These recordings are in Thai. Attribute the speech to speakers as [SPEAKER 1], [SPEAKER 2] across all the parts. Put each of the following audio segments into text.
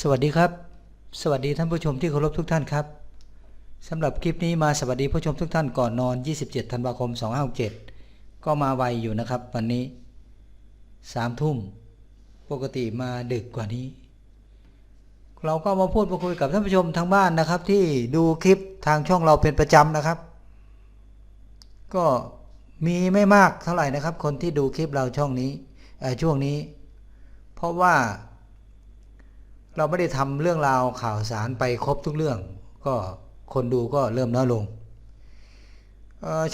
[SPEAKER 1] สวัสดีครับ สวัสดีท่านผู้ชมที่เคารพทุกท่านครับสำหรับคลิปนี้มาสวัสดีผู้ชมทุกท่านก่อนนอน 27 ธันวาคม 2567 ก็มาไวอยู่นะครับ วันนี้3ทุ่มปกติมาดึกกว่านี้ เราก็มาพูดมาคุยกับท่านผู้ชมทางบ้านนะครับ ที่ดูคลิปทางช่องเราเป็นประจำนะครับ ก็มีไม่มากเท่าไหร่นะครับ คนที่ดูคลิปเราช่องนี้ช่วงนี้ เพราะว่า เราไม่ได้ทำเรื่องราวข่าวสารไปครบทุกเรื่อง ก็คนดูก็เริ่มน้อยลง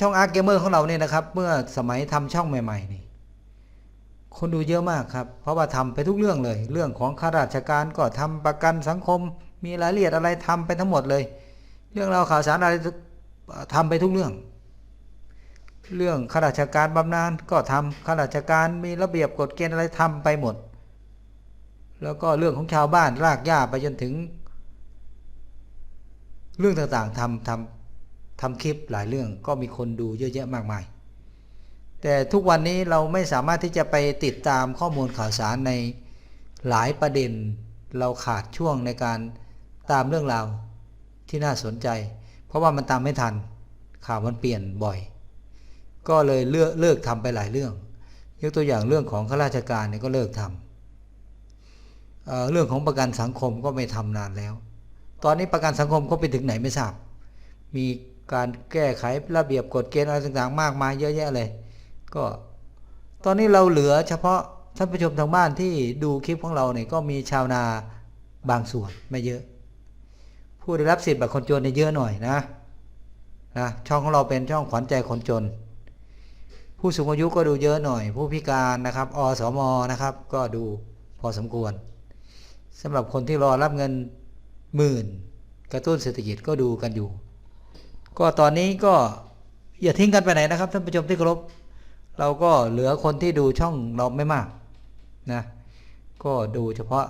[SPEAKER 1] ช่องอาร์เกมเมอร์ของเราเนี่ยนะครับ เมื่อสมัยทำช่องใหม่ๆนี่คนดูเยอะมากครับ เพราะว่าทำไปทุกเรื่องเลย เรื่องของข้าราชการก็ทำประกันสังคม มีรายละเอียดอะไรทำไปทั้งหมดเลย เรื่องราวข่าวสารอะไรทำไปทุกเรื่อง เรื่องข้าราชการบำนาญก็ทำข้าราชการมีระเบียบกฎเกณฑ์อะไรทำไปหมด แล้วก็เรื่องของชาวบ้านรากหญ้าไปจนถึง เรื่องต่างๆทำทำทำคลิปหลายเรื่องก็มีคนดูเยอะแยะมากมาย แต่ทุกวันนี้เราไม่สามารถที่จะไปติดตามข้อมูลข่าวสารในหลายประเด็น เราขาดช่วงในการตามเรื่องราวที่น่าสนใจ เพราะว่ามันตามไม่ทันข่าวมันเปลี่ยนบ่อย ก็เลยเลือกเลิกทำไปหลายเรื่อง ยกตัวอย่างเรื่องของข้าราชการเนี่ยก็เลิกทำ เเรื่องของประกันสังคมก็ไม่ทำนานแล้ว ตอนนี้ประกันสังคมก็ไปถึงไหนไม่ทราบ มีการแก้ไขระเบียบกฎเกณฑ์อะไรต่างๆ มากมายเยอะแยะเลย ก็ ตอนนี้เราเหลือเฉพาะท่านผู้ชมทางบ้านที่ดูคลิปของเราเนี่ยก็มีชาวนาบางส่วนไม่เยอะ ผู้ได้รับสิทธิ์แบบคนจนเนี่ยเยอะหน่อยนะนะช่องของเราเป็นช่องขวัญใจคนจน ผู้สูงอายุก็ดูเยอะหน่อย ผู้พิการนะครับอสมนะครับ ก็ดูพอสมควร สำหรับคนที่รอรับเงินหมื่น กระตุ้นเศรษฐกิจก็ดูกันอยู่ ก็ตอนนี้ก็อย่าทิ้งกันไปไหนนะครับท่านผู้ชมที่เคารพเราก็เหลือคนที่ดูช่องเราไม่มากนะก็ดูเฉพาะ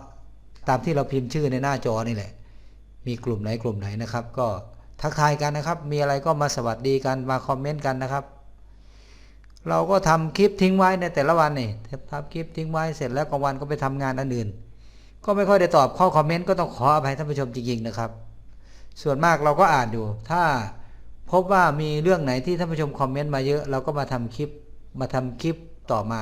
[SPEAKER 1] ตามที่เราพิมพ์ชื่อในหน้าจอนี่แหละ มีกลุ่มไหนกลุ่มไหนนะครับ ก็ทักทายกันนะครับ มีอะไรก็มาสวัสดีกันมาคอมเมนต์กันนะครับ เราก็ทำคลิปทิ้งไว้ในแต่ละวันนี่ทำคลิปทิ้งไว้เสร็จแล้วกลางวันก็ไปทำงานอันอื่น ก็ไม่ค่อยได้ตอบข้อคอมเมนต์ก็ต้องขออภัยท่านผู้ชมจริงๆนะครับ ส่วนมากเราก็อ่านอยู่ ถ้าพบว่ามีเรื่องไหนที่ท่านผู้ชมคอมเมนต์มาเยอะเราก็มาทำคลิปมาทำคลิปต่อมา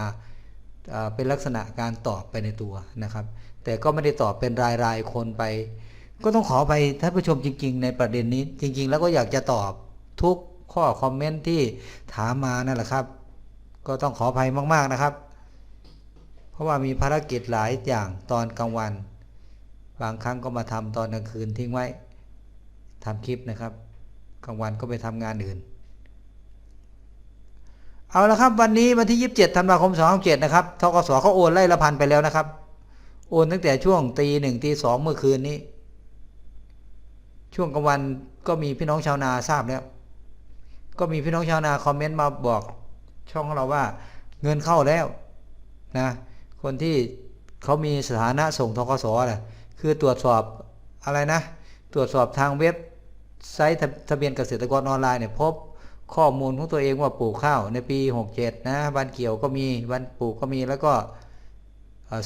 [SPEAKER 1] เป็นลักษณะการตอบไปในตัวนะครับ แต่ก็ไม่ได้ตอบเป็นรายรายคนไป ก็ต้องขอไปท่านผู้ชมจริง ๆ ในประเด็นนี้ จริง ๆ แล้วก็อยากจะตอบทุกข้อคอมเมนต์ที่ถามมานั่นแหละครับ ก็ต้องขออภัยมากๆนะครับ ราะว่ามีภารกิจหลายอย่างตอนกลางวัน บางครั้งก็มาทำตอนกลางคืนทิ้งไว้ทำคลิปนะครับ กลางวันก็ไปทำงานอื่น เอาละครับวันนี้วันที่ 27ธันวาคม267นะครับทกสเขาโอนไล่ละพันไปแล้วนะครับ โอนตั้งแต่ช่วงตีหนึ่งตีสองเมื่อคืนนี้ ช่วงกลางวันก็มีพี่น้องชาวนาทราบแล้ว ก็มีพี่น้องชาวนาคอมเมนต์มาบอกช่องเราว่าเงินเข้าแล้วนะ คนที่เขามีสถานะส่งทกสน่ะคือตรวจสอบอะไรนะ ตรวจสอบทางเว็บไซต์ทะเบียนเกษตรกรออนไลน์เนี่ยพบข้อมูลของตัวเองว่าปลูกข้าวในปี 67 นะวันเกี่ยวก็มีวันปลูกก็มีแล้วก็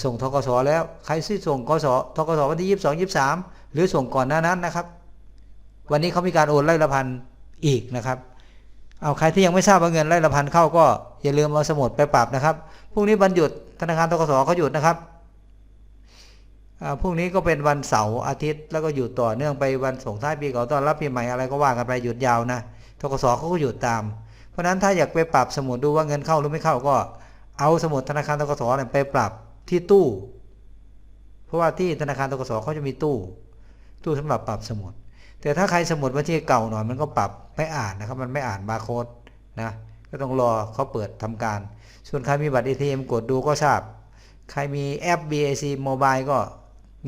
[SPEAKER 1] ส่งทกสแล้วใครที่ส่งกสทกสวันที่ 22 23 หรือส่งก่อนหน้านั้นนะครับ วันนี้เขามีการโอนไล่ละพันอีกนะครับเอาใครที่ยังไม่ทราบว่าเงินไล่ละพันเข้าก็อย่าลืมเอาสมุดไปปรับนะครับพรุ่งนี้วันหยุด ธนาคารทกสเขาหยุดนะครับอ่าพรุ่งนี้ก็เป็นวันเสาร์อาทิตย์ แล้วก็หยุดต่อเนื่องไปวันส่งท้ายปีเก่าต้อนรับปีใหม่อะไรก็ว่ากันไปหยุดยาวนะทกสเขาก็หยุดตาม เพราะนั้นถ้าอยากไปปรับสมุดดูว่าเงินเข้าหรือไม่เข้าก็ เอาสมุดธนาคารทกสเนี่ยไปปรับที่ตู้ เพราะว่าที่ธนาคารทกสเขาจะมีตู้ ตู้สำหรับปรับสมุด แต่ถ้าใครสมุดบัญชีเก่าหน่อยมันก็ปรับไม่อ่านนะครับ มันไม่อ่านบาร์โค้ดนะก็ต้องรอเขาเปิดทำการ ส่วนใครมีบัตร ATM กดดูก็ทราบ ใครมีแอป BAC Mobile ก็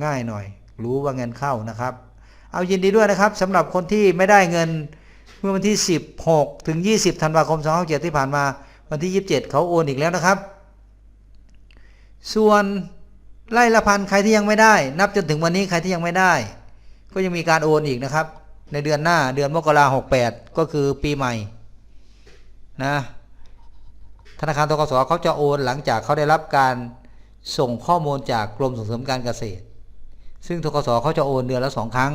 [SPEAKER 1] ง่ายหน่อย รู้ว่าเงินเข้านะครับ เอายินดีด้วยนะครับสำหรับคนที่ไม่ได้เงินเมื่อวันที่ 16 ถึง 20 ธันวาคม 2567ที่ผ่านมา วันที่ 27 เขาโอนอีกแล้วนะครับ ส่วนไล่ละพันใครที่ยังไม่ได้ นับจนถึงวันนี้ใครที่ยังไม่ได้ ก็ยังมีการโอนอีกนะครับ ในเดือนหน้าเดือนมกราหกแปดก็คือปีใหม่นะ นาคารทกสเขาจะโอนหลังจากเขาได้รับการส่งข้อมูลจากกรมส่งเสริมการเกษตร ซึ่งทกสเขาจะโอนเดือนละสองครั้ง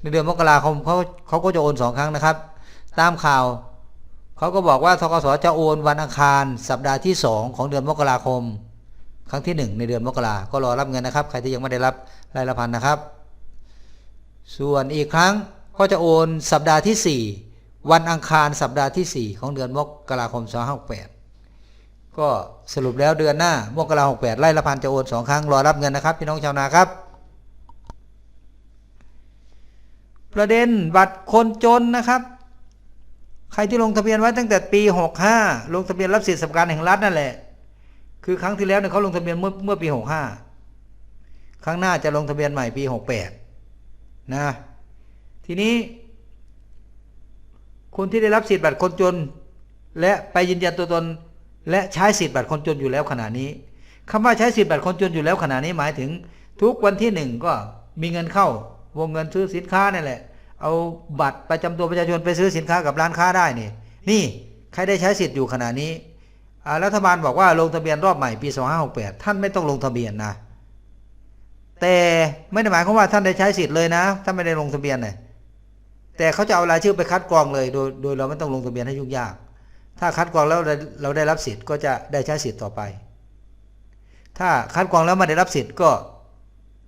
[SPEAKER 1] ในเดือนมกราคมเขาเขาก็จะโอนสองครั้งนะครับ ตามข่าวเขาก็บอกว่าทกสจะโอนวันอังคารสัปดาห์ที่สองของเดือนมกราคม ครั้งที่หนึ่งในเดือนมกราก็รอรับเงินนะครับ ใครที่ยังไม่ได้รับรายละพันนะครับ ส่วนอีกครั้งก็จะโอนสัปดาห์ที่ 4 วันอังคารสัปดาห์ที่ 4 ของเดือนมกราคม2568 ก็สรุปแล้วเดือนหน้ามกราคม68ไล่ละพันจะโอนสองครั้งรอรับเงินนะครับ พี่น้องชาวนาครับ ประเด็นบัตรคนจนนะครับ ใครที่ลงทะเบียนไว้ตั้งแต่ปี65ลงทะเบียนรับสิทธิสวัสดิการแห่งรัฐนั่นแหละ คือครั้งที่แล้วเนี่ยเขาลงทะเบียนเมื่อเมื่อปี65ครั้งหน้าจะลงทะเบียนใหม่ปี68นะทีนี้คนที่ได้รับสิทธิ์บัตรคนจน และไปยืนยันตัวตน และใช้สิทธิ์บัตรคนจนอยู่แล้วขณะนี้คำว่าใช้สิทธิ์บัตรคนจนอยู่แล้วขณะนี้หมายถึงทุกวันที่หนึ่งก็มีเงินเข้าวงเงินซื้อสินค้านี่แหละ เอาบัตรประจำตัวประชาชนไปซื้อสินค้ากับร้านค้าได้นี่ นี่ใครได้ใช้สิทธิ์อยู่ขณะนี้รัฐบาลบอกว่าลงทะเบียนรอบใหม่ปี 2568 ท่านไม่ต้องลงทะเบียนนะ แต่ไม่ได้หมายความว่าท่านได้ใช้สิทธิ์เลยนะท่านไม่ได้ลงทะเบียนเลยแต่เขาจะเอารายชื่อไปคัดกรองเลยโดยโดยเราไม่ต้องลงทะเบียนให้ยุ่งยาก ถ้าคัดกรองแล้วเราได้รับสิทธิ์ก็จะได้ใช้สิทธิ์ต่อไป ถ้าคัดกรองแล้วไม่ได้รับสิทธิ์ก็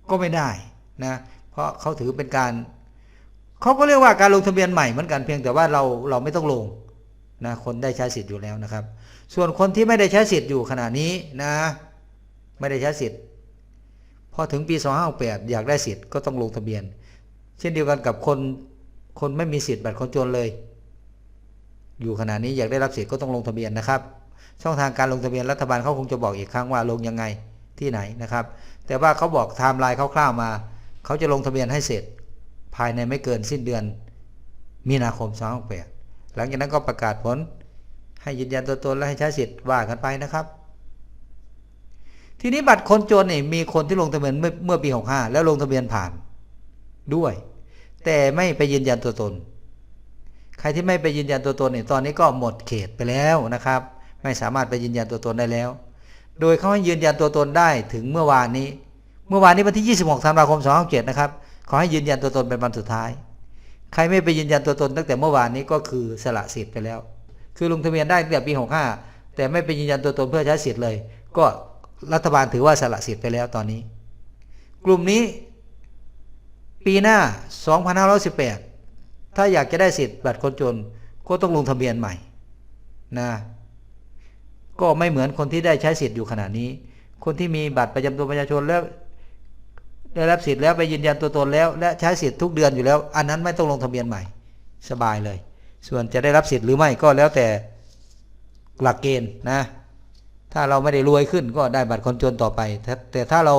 [SPEAKER 1] ก็ไม่ได้นะเพราะเขาถือเป็นการเขาก็เรียกว่าการลงทะเบียนใหม่เหมือนกันเพียงแต่ว่าเราเราไม่ต้องลงนะคนได้ใช้สิทธิ์อยู่แล้วนะครับ ส่วนคนที่ไม่ได้ใช้สิทธิ์อยู่ขณะนี้นะ ไม่ได้ใช้สิทธิ์พอถึงปี2568อยากได้สิทธิ์ก็ต้องลงทะเบียน เช่นเดียวกันกับคนคนไม่มีสิทธิ์บัตรคนจนเลย อยู่ขณะนี้อยากได้รับสิทธิ์ก็ต้องลงทะเบียนนะครับ ช่องทางการลงทะเบียนรัฐบาลเขาคงจะบอกอีกครั้งว่าลงยังไงที่ไหนนะครับ แต่ว่าเขาบอกไทม์ไลน์คร่าวๆมา เขาจะลงทะเบียนให้เสร็จ ภายในไม่เกินสิ้นเดือน มีนาคม2568หลังจากนั้นก็ประกาศผล ให้ยืนยันตัวตนและให้ใช้สิทธิ์ว่ากันไปนะครับ ทีนี้บัตรคนจนนี่มีคนที่ลงทะเบียนเมื่อเมื่อปี65แล้วลงทะเบียนผ่านด้วย แต่ไม่ไปยืนยันตัวตน ใครที่ไม่ไปยืนยันตัวตนเนี่ยตอนนี้ก็หมดเขตไปแล้วนะครับ ไม่สามารถไปยืนยันตัวตนได้แล้ว โดยเขาให้ยืนยันตัวตนได้ถึงเมื่อวานนี้ เมื่อวานนี้วันที่ 26ธันวาคม2567นะครับขอให้ยืนยันตัวตนเป็นวันสุดท้าย ใครไม่ไปยืนยันตัวตนตั้งแต่เมื่อวานนี้ก็คือสละสิทธิ์ไปแล้ว คือลงทะเบียนได้ตั้งแต่ปี65แต่ไม่ไปยืนยันตัวตนเพื่อใช้สิทธิ์เลย ก็รัฐบาลถือว่าสละสิทธิ์ไปแล้วตอนนี้ กลุ่มนี้ ปีหน้า 2518 ถ้าอยากจะได้สิทธิ์บัตรคนจนก็ต้องลงทะเบียนใหม่นะก็ไม่เหมือนคนที่ได้ใช้สิทธิ์อยู่ขณะนี้ คนที่มีบัตรประจำตัวประชาชนแล้วได้รับสิทธิ์แล้วไปยืนยันตัวตนแล้ว และใช้สิทธิ์ทุกเดือนอยู่แล้ว อันนั้นไม่ต้องลงทะเบียนใหม่ สบายเลย ส่วนจะได้รับสิทธิ์หรือไม่ก็แล้วแต่หลักเกณฑ์นะ ถ้าเราไม่ได้รวยขึ้นก็ได้บัตรคนจนต่อไป แต่แต่ถ้าเรา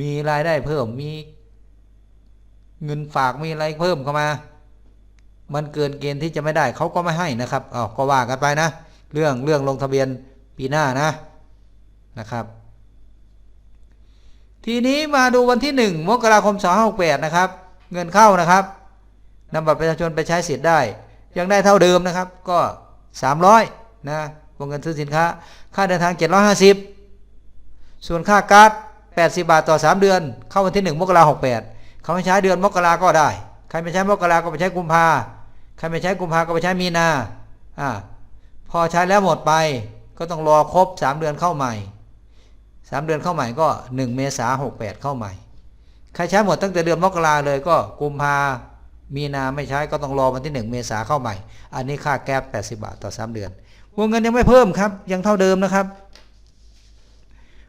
[SPEAKER 1] มีรายได้เพิ่มมีเงินฝากมีอะไรเพิ่มเข้ามา มันเกินเกณฑ์ที่จะไม่ได้เขาก็ไม่ให้นะครับอ้าวก็ว่ากันไปนะ เรื่องเรื่องลงทะเบียนปีหน้านะนะครับ ทีนี้มาดูวันที่ 1มกราคม2568นะครับ เงินเข้านะครับนำบัตรประชาชนไปใช้สิทธิ์ได้ ยังได้เท่าเดิมนะครับ ก็ 300นะวงเงินซื้อสินค้า ค่าเดินทาง 750 ส่วนค่าการ์ด80 บาทต่อ 3 เดือน เข้าวันที่ 1 มกราคม68เขาไม่ใช้เดือนมกราก็ได้ ใครไม่ใช้มกราก็ไปใช้กุมภา ใครไม่ใช้กุมภาก็ไปใช้มีนาอ่าพอใช้แล้วหมดไปก็ต้องรอครบ 3 เดือนเข้าใหม่สามเดือนเข้าใหม่ก็หนึ่งเมษาหกแปดเข้าใหม่ ใครใช้หมดตั้งแต่เดือนมกราเลยก็กุมภามีนาไม่ใช้ก็ต้องรอวันที่หนึ่งเมษาเข้าใหม่ อันนี้ค่าแก๊ปแปดสิบาทต่อสามเดือน วงเงินยังไม่เพิ่มครับ ยังเท่าเดิมนะครับ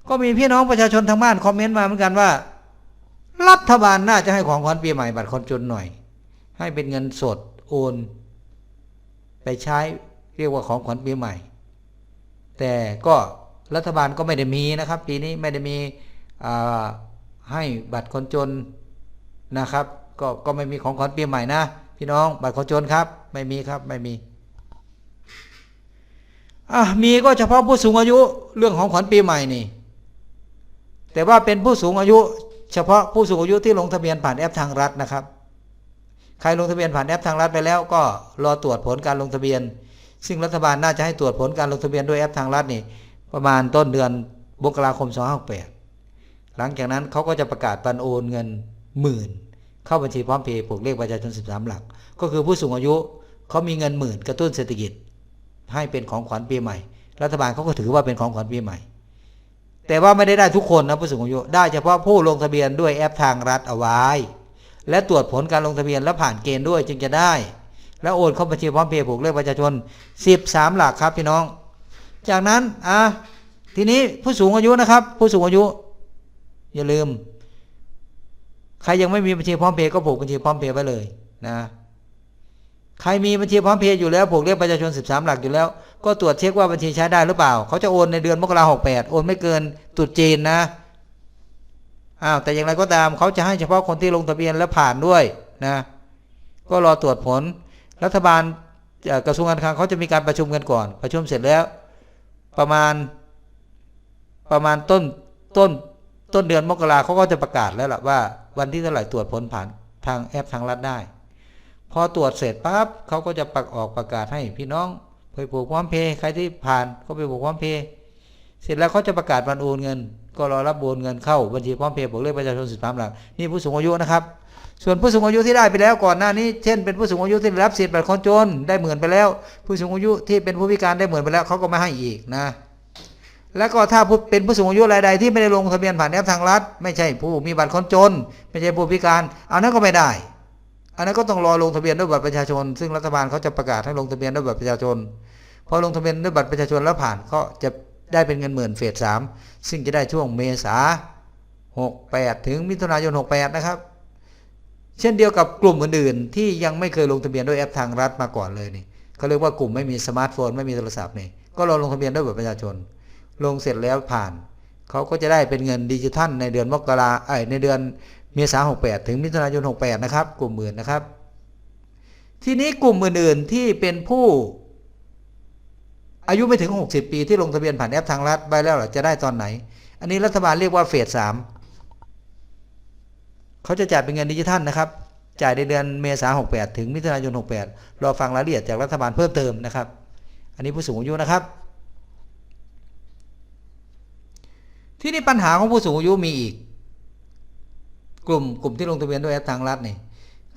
[SPEAKER 1] ก็มีพี่น้องประชาชนทางบ้านคอมเมนต์มาเหมือนกันว่า รัฐบาลน่าจะให้ของขวัญปีใหม่บัตรคนจนหน่อย ให้เป็นเงินสด โอนไปใช้เรียกว่าของขวัญปีใหม่ แต่ก็รัฐบาลก็ไม่ได้มีนะครับ ปีนี้ไม่ได้มีให้บัตรคนจนนะครับ ก็ก็ไม่มีของขวัญปีใหม่นะพี่น้องบัตรคนจนครับ ไม่มีครับไม่มีอะมีก็เฉพาะผู้สูงอายุเรื่องของขวัญปีใหม่นี่ แต่ว่าเป็นผู้สูงอายุ เฉพาะผู้สูงอายุที่ลงทะเบียนผ่านแอปทางรัฐนะครับ ใครลงทะเบียนผ่านแอปทางรัฐไปแล้วก็รอตรวจผลการลงทะเบียน ซึ่งรัฐบาลน่าจะให้ตรวจผลการลงทะเบียนด้วยแอปทางรัฐนี่ประมาณต้นเดือนมกราคม2568หลังจากนั้นเขาก็จะประกาศปันโอนเงินหมื่น เข้าบัญชีพร้อมเพย์ผูกเลขประชาชน 13 หลัก ก็คือผู้สูงอายุเขามีเงินหมื่นกระตุ้นเศรษฐกิจ ให้เป็นของขวัญปีใหม่ รัฐบาลเขาก็ถือว่าเป็นของขวัญปีใหม่ แต่ว่าไม่ได้ได้ทุกคนนะผู้สูงอายุได้เฉพาะผู้ลงทะเบียนด้วยแอปทางรัฐเอาไว้ และตรวจผลการลงทะเบียนและผ่านเกณฑ์ด้วยจึงจะได้ แล้วโอนเข้าบัญชีพร้อมเพย์ผูกเลขประชาชน 13 หลักครับพี่น้อง จากนั้นอะทีนี้ผู้สูงอายุนะครับ ผู้สูงอายุ อย่าลืม ใครยังไม่มีบัญชีพร้อมเพย์ก็ผูกบัญชีพร้อมเพย์ไว้เลยนะใครมีบัญชีพร้อมเพย์อยู่แล้วผูกเลขประชาชน 13 หลักอยู่แล้ว ก็ตรวจเช็คว่าบัญชีใช้ได้หรือเปล่า เขาจะโอนในเดือนมกราหกแปดโอนไม่เกินตรุษจีนนะ อ้าวแต่อย่างไรก็ตามเขาจะให้เฉพาะคนที่ลงทะเบียนและผ่านด้วยนะก็รอตรวจผล รัฐบาลกระทรวงการคลังเขาจะมีการประชุมกันก่อน ประชุมเสร็จแล้ว ประมาณประมาณต้นต้นต้นเดือนมกราเขาก็จะประกาศแล้วล่ะว่า วันที่เท่าไหร่ตรวจผลผ่านทางแอปทางรัฐได้พอตรวจเสร็จปั๊บเขาก็จะประออกประกาศให้พี่น้องไปผูกพร้อมเพย์ใครที่ผ่านก็ไปผูกพร้อมเพย์ เสร็จแล้วเขาจะประกาศวันโอนเงิน ก็รอรับโอนเงินเข้าบัญชีพร้อมเพย์บวกเลขประชาชนสิบสามหลักนี่ผู้สูงอายุนะครับ ส่วนผู้สูงอายุที่ได้ไปแล้วก่อนหน้านี้ เช่นเป็นผู้สูงอายุที่รับสิทธิ์บัตรคนจนได้หมื่นไปแล้ว ผู้สูงอายุที่เป็นผู้พิการได้หมื่นไปแล้วเขาก็ไม่ให้อีกนะ แล้วก็ถ้าผู้เป็นผู้สูงอายุรายใดที่ไม่ได้ลงทะเบียนผ่านแอปทางรัฐ ไม่ใช่ผู้มีบัตรคนจน ไม่ใช่ผู้พิการเอานั้นก็ไม่ได้อันนั้นก็ต้องรอลงทะเบียนด้วยบัตรประชาชน ซึ่งรัฐบาลเขาจะประกาศให้ลงทะเบียนด้วยบัตรประชาชน พอลงทะเบียนด้วยบัตรประชาชนแล้วผ่านก็จะ ได้เป็นเงินหมื่นเฟสสามซึ่งจะได้ช่วงเมษาหกแปดถึงมิถุนายนหกแปดนะครับ เช่นเดียวกับกลุ่มอื่นๆ ที่ยังไม่เคยลงทะเบียนด้วยแอปทางรัฐมาก่อนเลยนี่เขาเรียกว่ากลุ่มไม่มีสมาร์ทโฟนไม่มีโทรศัพท์นี่ก็รอลงทะเบียนด้วยบัตรประชาชน ลงเสร็จแล้วผ่านเขาก็จะได้เป็นเงินดิจิทัลในเดือนมกราไอในเดือนเมษาหกแปดถึงมิถุนายนหกแปดนะครับ กลุ่มอื่นนะครับ ทีนี้กลุ่มอื่นๆที่เป็นผู้ อายุไม่ถึง 60 ปีที่ลงทะเบียนผ่านแอปทางรัฐไปแล้วเหรอจะได้ตอนไหน อันนี้รัฐบาลเรียกว่าเฟสสามเขาจะจ่ายเป็นเงินดิจิทัลนะครับ จ่ายในเดือนเมษาหกแปดถึงมิถุนายนหกแปดรอฟังรายละเอียดจากรัฐบาลเพิ่มเติมนะครับ อันนี้ผู้สูงอายุนะครับ ที่นี่ปัญหาของผู้สูงอายุมีอีก กลุ่มกลุ่มที่ลงทะเบียนด้วยแอปทางรัฐนี่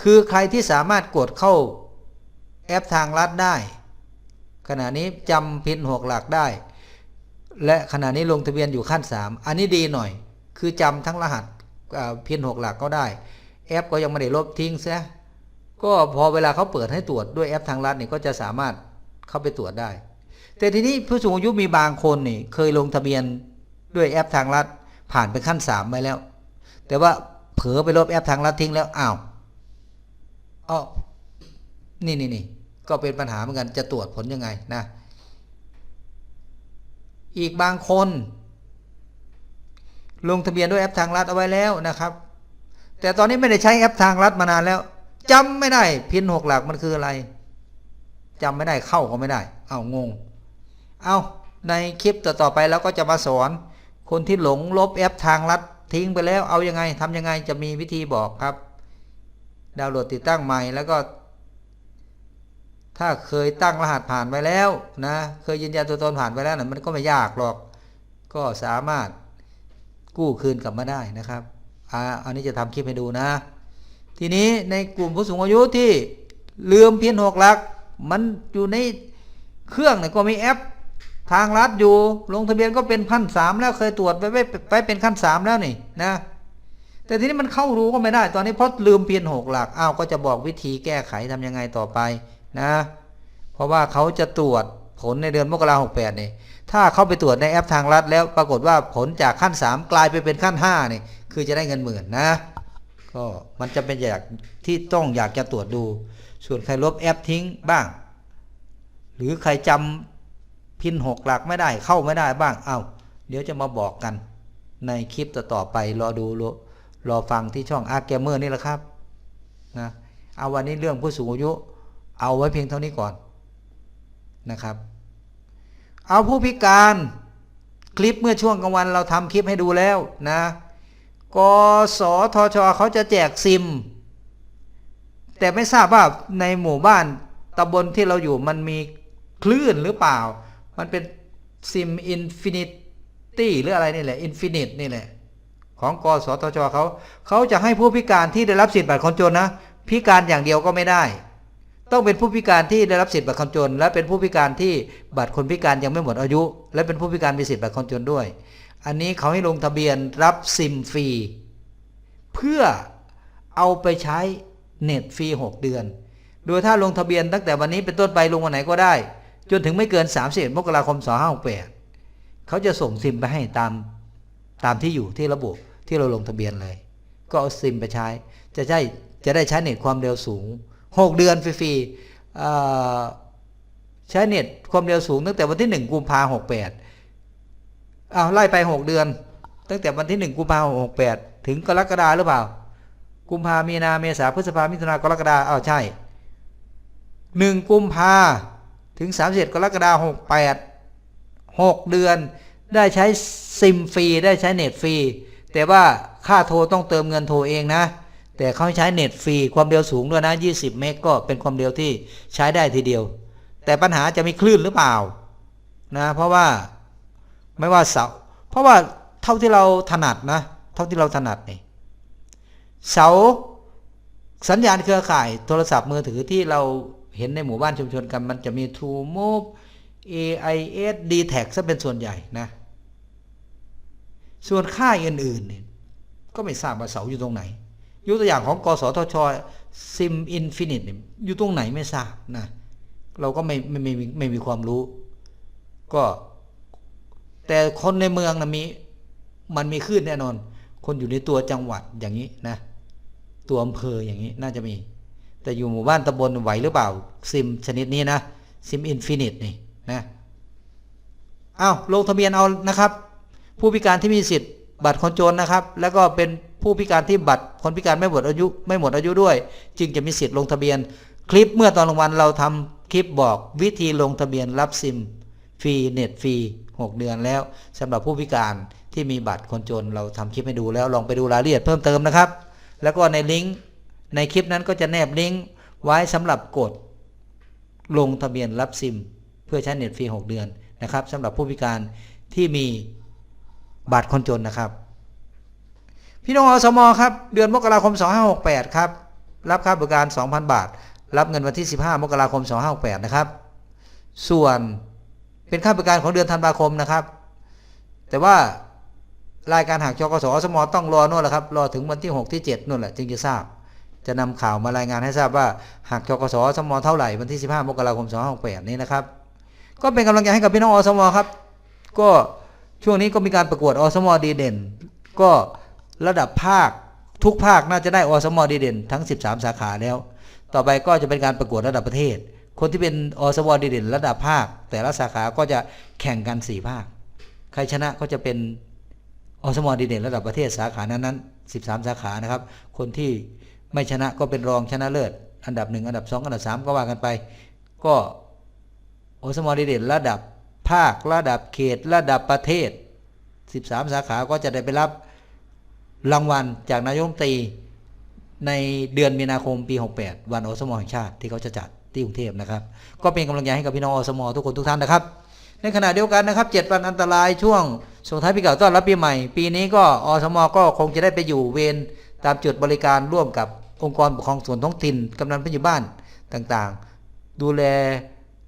[SPEAKER 1] คือใครที่สามารถกดเข้าแอปทางรัฐได้ ขณะนี้จำพินหกหลักได้ และขณะนี้ลงทะเบียนอยู่ขั้น 3 อันนี้ดีหน่อย คือจำทั้งรหัสพินหกหลักก็ได้ แอปก็ยังไม่ได้ลบทิ้งซะก็พอเวลาเขาเปิดให้ตรวจด้วยแอปทางรัฐนี่ก็จะสามารถเข้าไปตรวจได้ แต่ทีนี้ผู้สูงอายุมีบางคนนี่เคยลงทะเบียนด้วยแอปทางรัฐผ่านไปขั้นสามไปแล้ว แต่ว่าเผลอไปลบแอปทางรัฐทิ้งแล้วอ้าวอ๋อนี่นี่นี่ ก็เป็นปัญหาเหมือนกันจะตรวจผลยังไงนะอีกบางคน ลงทะเบียนด้วยแอปทางรัฐเอาไว้แล้วนะครับ แต่ตอนนี้ไม่ได้ใช้แอปทางรัฐมานานแล้วจำไม่ได้ พินหกหลักมันคืออะไรจำไม่ได้เข้าก็ไม่ได้ เอางง เอาในคลิปต่อๆไปเราก็จะมาสอน คนที่หลงลบแอปทางรัฐทิ้งไปแล้วเอายังไงทำยังไงจะมีวิธีบอกครับ ดาวน์โหลดติดตั้งใหม่แล้วก็ ถ้าเคยตั้งรหัสผ่านไปแล้วนะเคยยืนยันตัวตนผ่านไปแล้วนะมันก็ไม่ยากหรอก ก็สามารถกู้คืนกลับมาได้นะครับอันนี้จะทำคลิปให้ดูนะ ทีนี้ในกลุ่มผู้สูงอายุที่ลืมเพียนหกหลัก มันอยู่ในเครื่องเนี่ยก็มีแอปทางรัฐอยู่ ลงทะเบียนก็เป็นพันสามแล้วเคยตรวจไปไปไปเป็นขั้นสามแล้วนี่นะแต่ทีนี้มันเข้ารู้ก็ไม่ได้ตอนนี้เพราะลืมเพียนหกหลักอ้าวก็จะบอกวิธีแก้ไขทำยังไงต่อไป นะเพราะว่าเขาจะตรวจผลในเดือนมกราหกแปดนี่ถ้าเขาไปตรวจในแอปทางรัฐแล้วปรากฏว่าผลจากขั้นสามกลายไปเป็นขั้นห้านี่คือจะได้เงินหมื่นนะ ก็มันจะเป็นอยากที่ต้องอยากจะตรวจดู ส่วนใครลบแอปทิ้งบ้าง หรือใครจำพินหกหลักไม่ได้เข้าไม่ได้บ้างเอา้าเดี๋ยวจะมาบอกกัน ในคลิปต่อๆไปรอดูรอรอฟังที่ช่องอาร์เกมเมอร์นี่แหละครับนะเอาวันนี้เรื่องผู้สูงอายุ เอาไว้เพียงเท่านี้ก่อนนะครับ เอาผู้พิการคลิปเมื่อช่วงกลางวันเราทำคลิปให้ดูแล้วนะกสทชเขาจะแจกซิม แต่ไม่ทราบว่าในหมู่บ้านตำบลที่เราอยู่มันมีคลื่นหรือเปล่า มันเป็นซิมอินฟินิตี้หรืออะไรนี่แหละอินฟินิตนี่แหละ ของกสทชเขาเขาจะให้ผู้พิการที่ได้รับสิทธิ์บัตรคนจนนะ พิการอย่างเดียวก็ไม่ได้ ต้องเป็นผู้พิการที่ได้รับสิทธิ์บัตรคนจน และเป็นผู้พิการที่บัตรคนพิการยังไม่หมดอายุ และเป็นผู้พิการมีสิทธิ์บัตรคนจนด้วย อันนี้เขาให้ลงทะเบียนรับซิมฟรีเพื่อเอาไปใช้เน็ตฟรี 6 เดือน โดยถ้าลงทะเบียนตั้งแต่วันนี้เป็นต้นไปลงวันไหนก็ได้ จนถึงไม่เกิน 31 มกราคม 2568 เขาจะส่งซิมไปให้ตามตามที่อยู่ที่ระบุที่เราลงทะเบียนเลย ก็เอาซิมไปใช้ จะใช้จะได้ใช้เน็ตความเร็วสูง 6 เดือนฟรีๆใช้เน็ตความเร็วสูงตั้งแต่วันที่ 1 กุมภาหกแปดอ้าไล่ไป 6 เดือน ตั้งแต่วันที่ 1 กุมภาหกแปดถึงกรกฎาหรือเปล่า กุมภามีนาเมษาพฤษภามิถุนากรกฎาอ้าวใช่ 1 กุมภาถึง31กรกฎาหกแปดหกเดือนได้ใช้ซิมฟรีได้ใช้เน็ตฟรีแต่ว่าค่าโทรต้องเติมเงินโทรเองนะ แต่เขาใช้เน็ตฟรีความเร็วสูงด้วยนะ20 เมกก็เป็นความเร็วที่ใช้ได้ทีเดียว แต่ปัญหาจะมีคลื่นหรือเปล่านะเพราะว่าไม่ว่าเสาเพราะว่าเท่าที่เราถนัดนะเท่าที่เราถนัดนี่เสาสัญญาณเครือข่ายโทรศัพท์มือถือที่เราเห็นในหมู่บ้านชุมชนกัน มันจะมี True Move AIS d t a c ซะเป็นส่วนใหญ่นะ ส่วนค่ายอื่นๆเนี่ยก็ไม่ทราบว่าเสาอยู่ตรงไหน ยกตัวอย่างของกสทชซิมอินฟินิตอยู่ตรงไหนไม่ทราบนะเราก็ไม่ไม่ไม่ไมไม่มีความรู้ ก็ แต่คนในเมืองนะมีมันมีขึ้นแน่นอน คนอยู่ในตัวจังหวัดอย่างนี้นะ ตัวอำเภออย่างนี้น่าจะมี แต่อยู่หมู่บ้านตำบลไหวหรือเปล่า ซิมชนิดนี้นะ ซิมอินฟินิตนี่นะอ้าวลงทะเบียนเอานะครับ ผู้พิการที่มีสิทธิ์บัตรคนจนนะครับ แล้วก็เป็น ผู้พิการที่บัตรคนพิการไม่หมดอายุไม่หมดอายุด้วย จึงจะมีสิทธิ์ลงทะเบียน คลิปเมื่อตอนกลางวันเราทำคลิปบอกวิธีลงทะเบียนรับซิมฟรีเน็ตฟรี6 เดือนแล้วสำหรับผู้พิการที่มีบัตรคนจนเราทำคลิปให้ดูแล้วลองไปดูรายละเอียดเพิ่มเติมนะครับ แล้วก็ในลิงก์ในคลิปนั้นก็จะแนบลิงก์ไว้สำหรับกดลงทะเบียนรับซิม เพื่อใช้เน็ตฟรี 6 เดือนนะครับสำหรับผู้พิการที่มีบัตรคนจนนะครับ พี่น้องอสมครับเดือนมกราคม 2568 ครับ รับค่าบริการ 2,000 บาท รับเงินวันที่ 15 มกราคม 2568 นะครับ ส่วนเป็นค่าบริการของเดือนธันวาคมนะครับ แต่ว่ารายการหักจกสอสมต้องรอโน่นแหละครับ รอถึงวันที่ 6 ที่ 7นู่นแหละจึงจะทราบ จะนำข่าวมารายงานให้ทราบว่าหักจกสอสมเท่าไหร่วันที่ 15 มกราคม 2568 นี้นะครับ ก็เป็นกำลังใจให้กับพี่น้องอสมครับ ก็ช่วงนี้ก็มีการประกวดอสมดีเด่น ก็ ระดับภาคทุกภาคน่าจะได้อสมดีเด่นทั้ง 13 สาขาแล้ว ต่อไปก็จะเป็นการประกวดระดับประเทศ คนที่เป็นอสมดีเด่น ระดับภาค แต่ละสาขาก็จะแข่งกัน 4 ภาค ใครชนะก็จะเป็นอสมดีเด่น ระดับประเทศสาขานั้นๆ13 สาขานะครับ คนที่ไม่ชนะก็เป็นรองชนะเลิศ อันดับ 1 อันดับ 2 อันดับ 3 ก็ว่ากันไป ก็อสมดีเด่น ระดับภาค ระดับเขต ระดับประเทศ 13 สาขาก็จะได้ไปรับ รางวัลจากนายกรัฐมนตรีในเดือนมีนาคมปี 68 วันอสมแห่งชาติที่เขาจะจัดที่กรุงเทพนะครับ ก็เป็นกำลังใจให้กับพี่น้องอสมทุกคนทุกท่านนะครับ ในขณะเดียวกันนะครับเจ็ดวันอันตรายช่วงส่งท้ายปีเก่าต้อนรับปีใหม่ ปีนี้ก็อสมก็คงจะได้ไปอยู่เวรตามจุดบริการร่วมกับองค์กรปกครองส่วนท้องถิ่นกำนันผู้ใหญ่บ้านต่างๆ ดูแล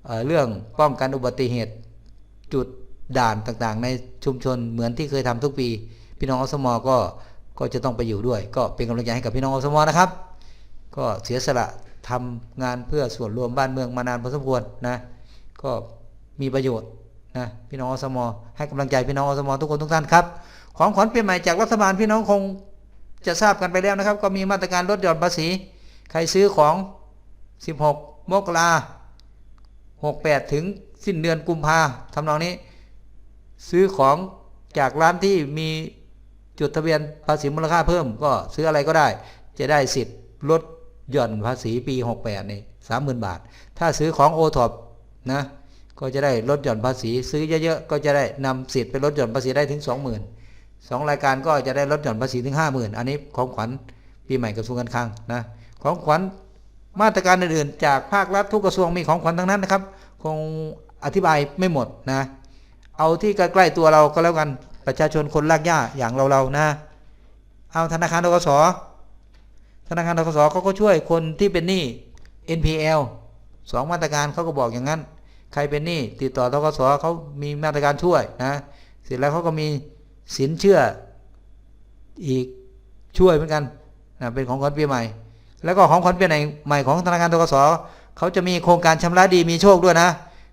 [SPEAKER 1] เเรื่องป้องกันอุบัติเหตุจุดด่านต่างๆ ในชุมชนเหมือนที่เคยทำทุกปี พี่น้องอสมก็ ก็จะต้องไปอยู่ด้วย ก็เป็นกำลังใจให้กับพี่น้องอสมนะครับ ก็เสียสละทำงานเพื่อส่วนรวมบ้านเมืองมานานพอสมควรนะก็มีประโยชน์นะพี่น้องอสมให้กำลังใจพี่น้องอสมทุกคนทุกท่านครับของขวัญปีใหม่จากรัฐบาลพี่น้องคงจะทราบกันไปแล้วนะครับ ก็มีมาตรการลดหย่อนภาษี ใครซื้อของ 16 มกรา68 ถึงสิ้นเดือนกุมภาทำนองนี้ ซื้อของจากร้านที่มี จดทะเบียนภาษีมูลค่าเพิ่มก็ซื้ออะไรก็ได้ จะได้สิทธิ์ลดหย่อนภาษีปี 68 นี่30,000บาท ถ้าซื้อของโอท็อปนะ ก็จะได้ลดหย่อนภาษี ซื้อเยอะๆ ก็จะได้นำสิทธิ์ไปลดหย่อนภาษีได้ถึง 20,000สองรายการก็จะได้ลดหย่อนภาษีถึง 50,000 อันนี้ของขวัญปีใหม่กระทรวงการคลังนะ ของขวัญมาตรการอื่นๆ จากภาครัฐทุกกระทรวงมีของขวัญทั้งนั้นนะครับ คงอธิบายไม่หมดนะ เอาที่ใกล้ๆตัวเราก็แล้วกัน ประชาชนคนลากหญ้าอย่างเราๆนะ เอาธนาคารทกสธนาคารทกสเขาก็ช่วยคนที่เป็นหนี้ NPL สองมาตรการเขาก็บอกอย่างนั้น ใครเป็นหนี้ติดต่อทกสเขามีมาตรการช่วยนะเสร็จแล้วเขาก็มีสินเชื่ออีกช่วยเหมือนกันนะเป็นของขวัญปีใหม่ แล้วก็ของขวัญปีใหม่ของธนาคารทกสเขาจะมีโครงการชำระดีมีโชคด้วยนะ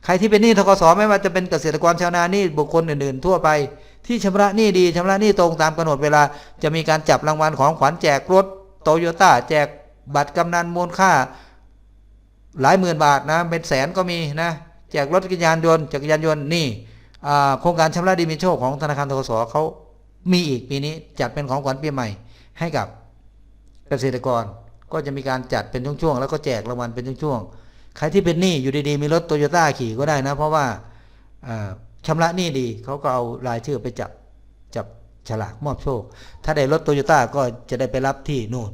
[SPEAKER 1] ใครที่เป็นหนี้ทกสไม่ว่าจะเป็นเกษตรกรชาวนาหนี้บุคคลอื่นๆ ทั่วไป ที่ชำระหนี้ดีชำระหนี้ตรงตามกำหนดเวลา จะมีการจับรางวัลของขวัญแจกรถโตโยต้าแจกบัตรกำนันมูลค่า หลายหมื่นบาทนะเป็นแสนก็มีนะแจกรถจักรยานยนต์จักรยานยนต์นี่โครงการชำระดีมีโชคของธนาคารทกสเขามีอีกปีนี้จัดเป็นของขวัญปีใหม่ ให้กับเกษตรกรก็จะมีการจัดเป็นช่วงๆแล้วก็แจกรางวัลเป็นช่วงๆใครที่เป็นหนี้อยู่ดีๆมีรถโตโยต้าขี่ก็ได้นะ เพราะว่า อ่าชำระหนี้ดีเขาก็เอารายชื่อไปจับจับฉลากมอบโชค ถ้าได้รถโตโยต้าก็จะได้ไปรับที่นู่น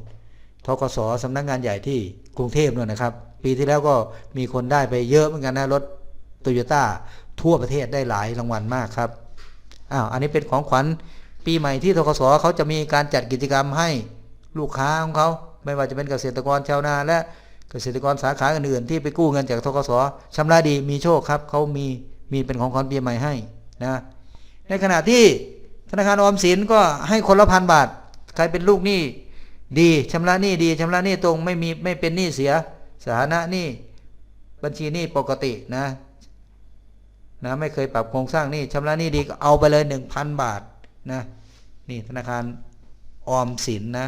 [SPEAKER 1] ทกสสำนักงานใหญ่ที่กรุงเทพนู่นนะครับ ปีที่แล้วก็มีคนได้ไปเยอะเหมือนกันนะรถโตโยต้าทั่วประเทศได้หลายรางวัลมากครับอ้าวอันนี้เป็นของขวัญปีใหม่ที่ทกสเขาจะมีการจัดกิจกรรมให้ลูกค้าของเขาไม่ว่าจะเป็นเกษตรกรชาวนาและเกษตรกรสาขาอื่นๆที่ไปกู้เงินจากทกสชำระดีมีโชคครับเขามี มีเป็นของขวัญปีใหม่ให้นะในขณะที่ธนาคารออมสินก็ให้คนละพันบาท ใครเป็นลูกหนี้ดีชำระหนี้ดีชำระหนี้ตรงไม่มีไม่เป็นหนี้เสียสถานะหนี้บัญชีหนี้ปกตินะนะไม่เคยปรับโครงสร้างหนี้ชำระหนี้ดีก็เอาไปเลยหนึ่งพันบาทนะนี่ธนาคารออมสินนะ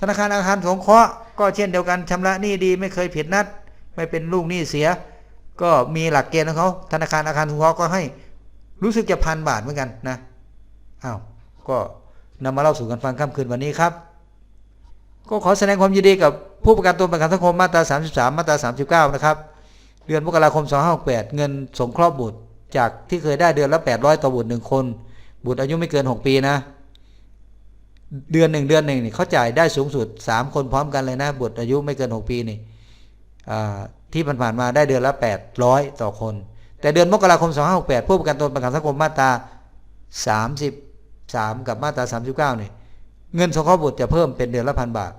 [SPEAKER 1] ธนาคารอาคารสงเคราะห์ก็เช่นเดียวกันชำระหนี้ดี ไม่เคยผิดนัด ไม่เป็นลูกหนี้เสีย ก็มีหลักเกณฑ์ของเขาธนาคารอาคารสงเคราะห์ก็ให้รู้สึกจะพันบาทเหมือนกันนะอ้าวก็นำมาเล่าสู่กันฟังค่ำคืนวันนี้ครับ ก็ขอแสดงความยินดีกับผู้ประกันตนประกันสังคมมาตรา 33 มาตรา 39 นะครับ เดือนมกราคม 2568 เงินสงเคราะห์บุตรจากที่เคยได้เดือนละ 800 ต่อบุตรหนึ่งคน บุตรอายุไม่เกิน 6 ปีนะ เดือนหนึ่งเดือนหนึ่งนี่เขาจ่ายได้สูงสุด 3 คนพร้อมกันเลยนะ บุตรอายุไม่เกิน 6 ปีนี่อ่า ที่ผ่านๆมาได้เดือนละ 800 ต่อคน แต่เดือนมกราคม 2568 ผู้ประกันตนประกันสังคมมาตรา 33 กับมาตรา 39นี่ยเงินสงเคราะห์บุตรจะเพิ่มเป็นเดือนละพันบาท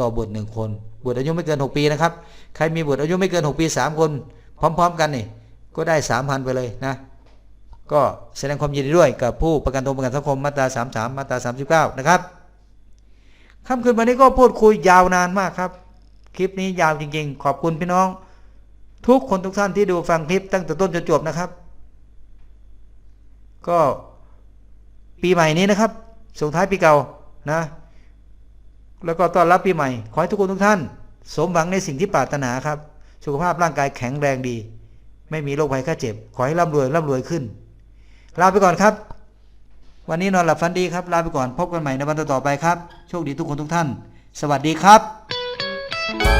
[SPEAKER 1] ต่อบุตรหนึ่งคน บุตรอายุไม่เกิน 6 ปีนะครับ ใครมีบุตรอายุไม่เกิน 6 ปี 3 คน พร้อม ๆ กันนี่ก็ได้ 3,000 ไปเลยนะ ก็แสดงความยินดีด้วยกับผู้ประกันตนประกันสังคมมาตรา 33 มาตรา 39 นะครับค่ำคืนวันนี้ก็พูดคุยยาวนานมากครับ คลิปนี้ยาวจริง ๆ ขอบคุณพี่น้อง ทุกคนทุกท่านที่ดูฟังคลิปตั้งแต่ต้นจนจบนะครับ ก็ปีใหม่นี้นะครับส่งท้ายปีเก่านะ แล้วก็ต้อนรับปีใหม่ ขอให้ทุกคนทุกท่าน สมหวังในสิ่งที่ปรารถนาครับ สุขภาพร่างกายแข็งแรงดี ไม่มีโรคภัยแค่เจ็บ ขอให้ร่ำรวยร่ำรวยขึ้นลาไปก่อนครับ วันนี้นอนหลับฝันดีครับ ลาไปก่อนพบกันใหม่ในวันต่อๆไปครับ โชคดีทุกคนทุกท่าน สวัสดีครับ